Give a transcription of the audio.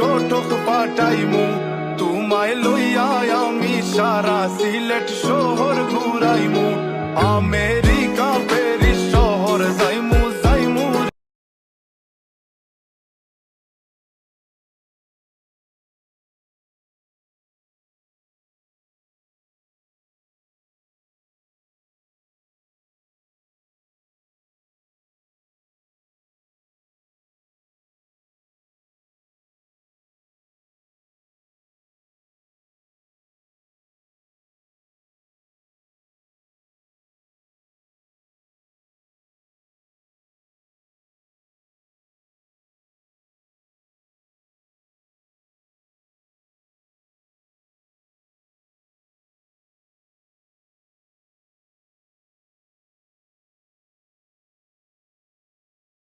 গোটক পাটাইমু তোমায় লইয়া আমি সারা সিলেট শহর ঘুরাইমু। আমের